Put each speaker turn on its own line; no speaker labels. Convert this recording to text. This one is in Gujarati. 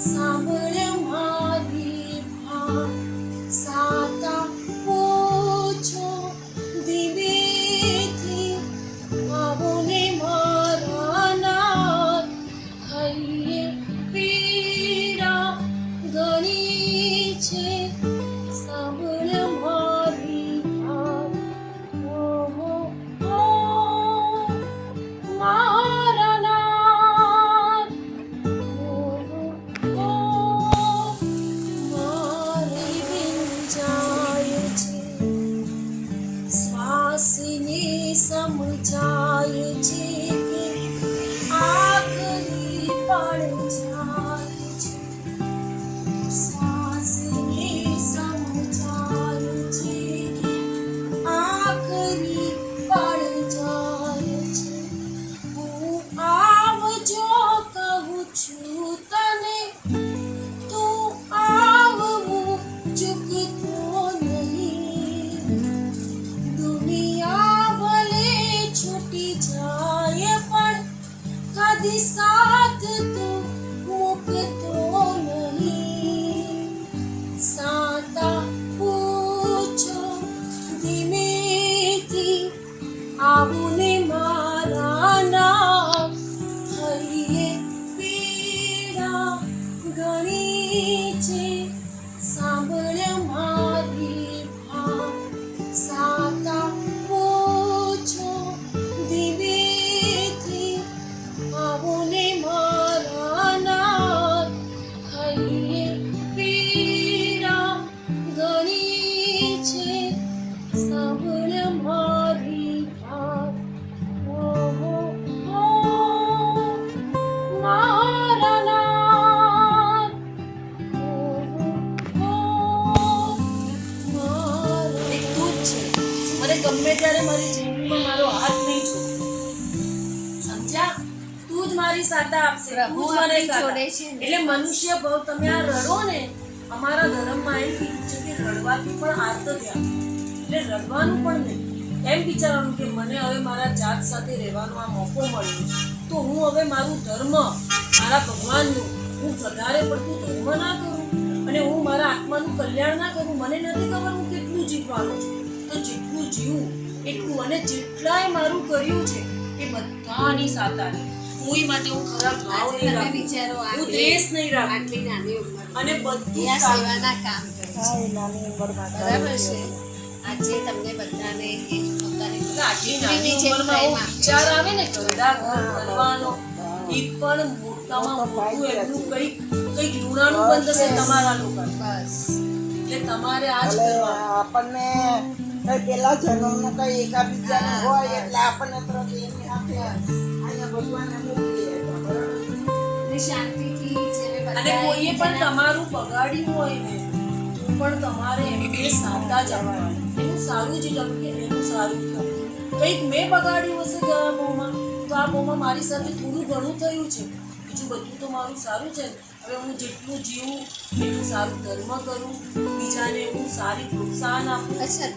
Somebody સમજાય છે કે કદી સાથ તું મૂકતો નહીં સાતા પૂછો ધીમેથી આવું ને મારા નામ હૈયે પીડા ઘણી
જ મારી સાથે આપશે. તું જ મને આપશે.
છે
એટલે મનુષ્ય ભાવ તમે આ રડો ને અમારા ધર્મમાં એમ કીધું છે કે રડવાથી પણ આર્ત થયા. એટલે રડવાનું પણ નહીં. એમ વિચારવાનું કે મને હવે મારા જાત સાથે રહેવાનો આ મોકો મળ્યો તો હું હવે મારું ધર્મ મારા ભગવાનનું હું વધારે પડતું ધર્મ ના કરું અને હું મારા આત્માનું કલ્યાણ ના કરું મને નથી ખબર હું કેટલું જીવવાનું છું. તો જેટલું જીવું એટલું અને જેટલાય મારું કર્યું છે એ બધાની સાતાની કોઈ માટે હું ખરાબ ભાવ નહીં રાખું.
વિચારો
હું દ્વેષ નહીં રાખું.
આટલી નાની ઉંમર
અને બધું
સેવાના કામ કરે બરાબર છે. આજે તમને બધાને
આટલી નાની ઉંમરમાં આવો. વિચાર ને કરવાનો એ પણ મોટામાં મોટું કંઈક કંઈક લુણાનું બંધ હશે તમારા
બસ.
એટલે તમારે આ જ કરવાનું.
આપણને પેલા જન્મનું કઈ એકાબીજાનું હોય એટલે આપણને તરત એમ આપે અહીંયા ભગવાનને મૂકીએ બરાબર.
અને શાંતિથી
અને કોઈએ પણ તમારું બગાડ્યું હોય ને તો પણ તમારે એમને સાતા જ આવવાનું એનું સારું જ ગમ કે એનું સારું થાય કંઈક મેં બગાડ્યું હશે ગયા આ તો આ મોમાં મારી સાથે થોડું ઘણું થયું છે. બીજું બધું તો મારું સારું છે. ને. હવે હું જેટલું જીવું એટલું સારું ધર્મ કરું બીજાને હું સારી પ્રોત્સાહન આપું.
અચ્છા